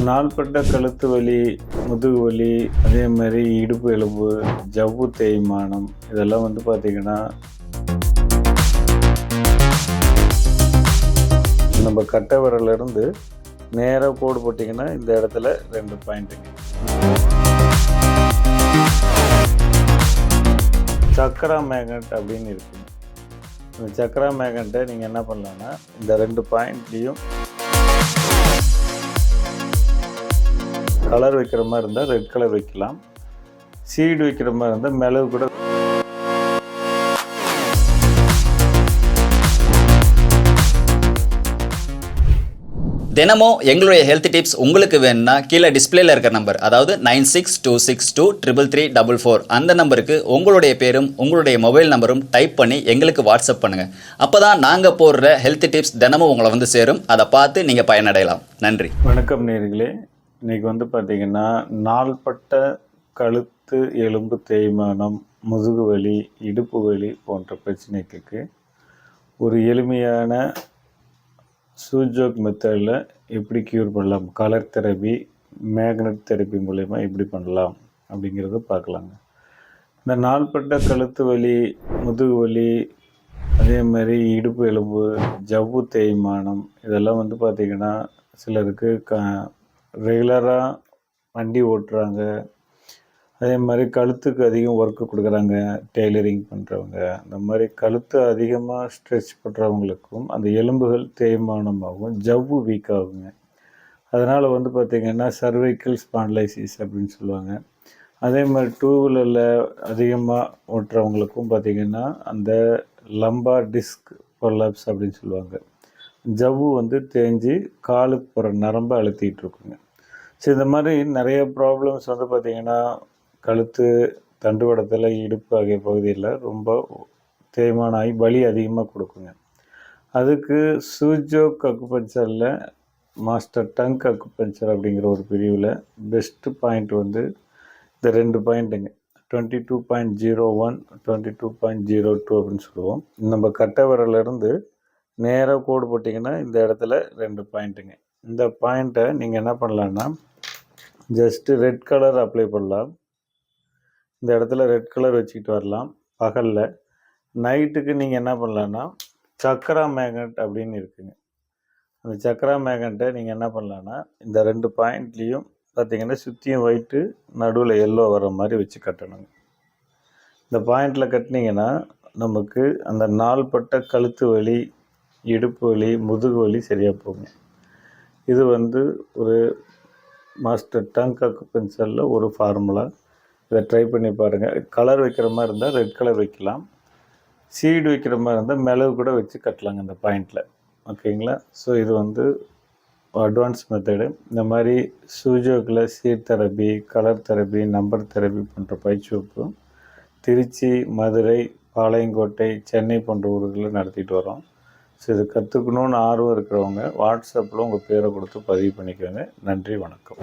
நாள்பட்ட கழுத்து வலி முதுகு வலி அதே மாதிரி இடுப்பு எலும்பு ஜவ்வு தேய்மானம் இதெல்லாம் வந்து பார்த்திங்கன்னா நம்ம கட்டை விரலிருந்து நேராக கோடு போட்டிங்கன்னா இந்த இடத்துல ரெண்டு பாயிண்ட்டுங்க சக்கரா மேகண்ட் அப்படின்னு இருக்குங்க இந்த சக்கரா மேகண்ட்டை நீங்கள் என்ன பண்ணலான்னா இந்த ரெண்டு பாயிண்ட்லேயும் கலர் வைக்கிற மாதிரி இருந்தால் ரெட் கலர் வைக்கலாம். சீடு வைக்கிற மாதிரி இருந்தால் மிளகு கூட தினமும் எங்களுடைய ஹெல்த் டிப்ஸ் உங்களுக்கு வேணும்னா கீழே டிஸ்பிளேல இருக்கிற நம்பர் அதாவது nine six two six two triple three double four அந்த நம்பருக்கு உங்களுடைய பேரும் உங்களுடைய மொபைல் நம்பரும் டைப் பண்ணி எங்களுக்கு வாட்ஸ்அப் பண்ணுங்கள் அப்போ தான் நாங்கள் போடுற ஹெல்த் டிப்ஸ் தினமும் உங்களை வந்து சேரும். அதை பார்த்து நீங்கள் பயனடையலாம். நன்றி. வணக்கம் நேர்களே. இன்னைக்கு வந்து பார்த்திங்கன்னா நாள்பட்ட கழுத்து எலும்பு தேய்மானம் முதுகு வலி இடுப்பு வலி போன்ற பிரச்சனைக்கு ஒரு எளிமையான சூஜோக் மெத்தடில் எப்படி க்யூர் பண்ணலாம்? கலர் தெரப்பி மேக்னெட் தெரப்பி மூலயமா எப்படி பண்ணலாம் அப்படிங்கிறத பார்க்கலாங்க. இந்த நாள்பட்ட கழுத்து வலி முதுகு வலி அதே மாதிரி இடுப்பு எலும்பு ஜவ்வு தேய்மானம் இதெல்லாம் வந்து பார்த்திங்கன்னா சிலருக்கு க ரெகுலராக வண்டி ஓட்டுறாங்க. அதே மாதிரி கழுத்துக்கு அதிகம் ஒர்க்கு கொடுக்குறாங்க டெய்லரிங் பண்ணுறவங்க அந்த மாதிரி கழுத்து அதிகமாக ஸ்ட்ரெச் பண்ணுறவங்களுக்கும் அந்த எலும்புகள் தேய்மானமாகும் ஜவ்வு வீக் ஆகுங்க. அதனால் வந்து பார்த்திங்கன்னா சர்வைக்கல் ஸ்பான்லைசிஸ் அப்படின்னு சொல்லுவாங்க. அதே மாதிரி டூ வீலரில் அதிகமாக ஓட்டுறவங்களுக்கும் பார்த்திங்கன்னா அந்த லம்பா டிஸ்க் கொலாப்ஸ் அப்படின்னு சொல்லுவாங்க. ஜவ்வு வந்து தேஞ்சு காலுக்கு போகிற நரம்பை அழுத்திட்டு இருக்குங்க. ஸோ இந்த மாதிரி நிறைய ப்ராப்ளம்ஸ் வந்து பார்த்திங்கன்னா கழுத்து தண்டுவடத்தில் இடுப்பு ஆகிய பகுதியில் ரொம்ப தேய்மானம் ஆகி வலி அதிகமாக கொடுக்குங்க. அதுக்கு சூஜோ அக்குபஞ்சரில் மாஸ்டர் டங்க் அக்குபஞ்சர் அப்படிங்கிற ஒரு பிரிவில் பெஸ்ட்டு பாயிண்ட் வந்து இந்த ரெண்டு பாயிண்ட்டுங்க twenty two point zero one twenty two point zero two அப்படின்னு சொல்லுவோம். நம்ம கட்டை விரலேருந்து நேராக கோடு போட்டிங்கன்னா இந்த இடத்துல ரெண்டு பாயிண்ட்டுங்க. இந்த பாயிண்ட்டை நீங்கள் என்ன பண்ணலான்னா ஜஸ்ட்டு ரெட் கலர் அப்ளை பண்ணலாம். இந்த இடத்துல ரெட் கலர் வச்சுக்கிட்டு வரலாம். பகலில். நைட்டுக்கு நீங்கள் என்ன பண்ணலான்னா சக்கரா மேக்னட் அப்படின்னு இருக்குங்க. அந்த சக்கரா மேக்னட்டை நீங்கள் என்ன பண்ணலான்னா இந்த ரெண்டு பாயிண்ட்லேயும் பார்த்தீங்கன்னா சுற்றியும் ஒயிட்டு நடுவில் எல்லோ வர மாதிரி வச்சு கட்டணுங்க. இந்த பாயிண்டில் கட்டினீங்கன்னா நமக்கு அந்த நாள்பட்ட கழுத்து வலி இடுப்பு வலி முதுகு வலி சரியாக போகும். இது வந்து ஒரு மாஸ்டர் டங்க் அக்குபென்சரில் ஒரு ஃபார்முலா. இதை ட்ரை பண்ணி பாருங்கள் கலர் வைக்கிற மாதிரி இருந்தால் ரெட் கலர் வைக்கலாம். சீடு வைக்கிற மாதிரி இருந்தால் மிளகு கூட வச்சு கட்டலாங்க இந்த பாயிண்டில் ஓகேங்களா ஸோ இது வந்து அட்வான்ஸ் மெத்தடு இந்த மாதிரி சூஜோக்கில் seed therapy colour therapy number therapy போன்ற பயிற்சிவப்பு திருச்சி மதுரை பாளையங்கோட்டை சென்னை போன்ற ஊர்களில் நடத்திட்டு வரோம். ஸோ இது கற்றுக்கணுன்னு ஆர்வம் இருக்கிறவங்க வாட்ஸ்அப்பில் உங்கள் பேரை கொடுத்து பதிவு பண்ணிக்கோங்க நன்றி வணக்கம்.